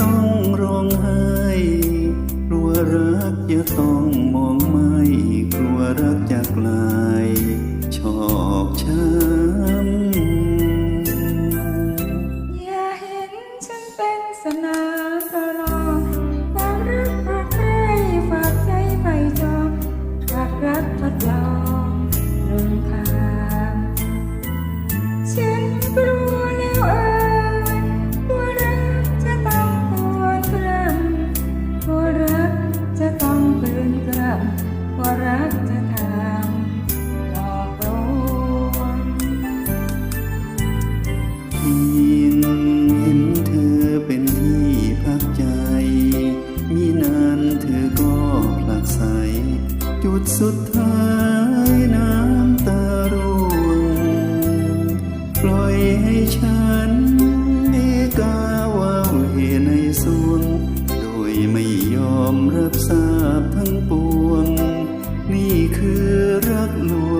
ต้องร้องไห้กลัวรักจะต้องมองไม่กลัวรักจะกลายชอกช้ำอย่าเห็นฉันเป็นสนา สุดท้ายน้ำตาร่วงปล่อยให้ฉันมีกาว่าวเหในสวง โดยไม่ยอมรับทราบทั้งปวง นี่คือรักลวง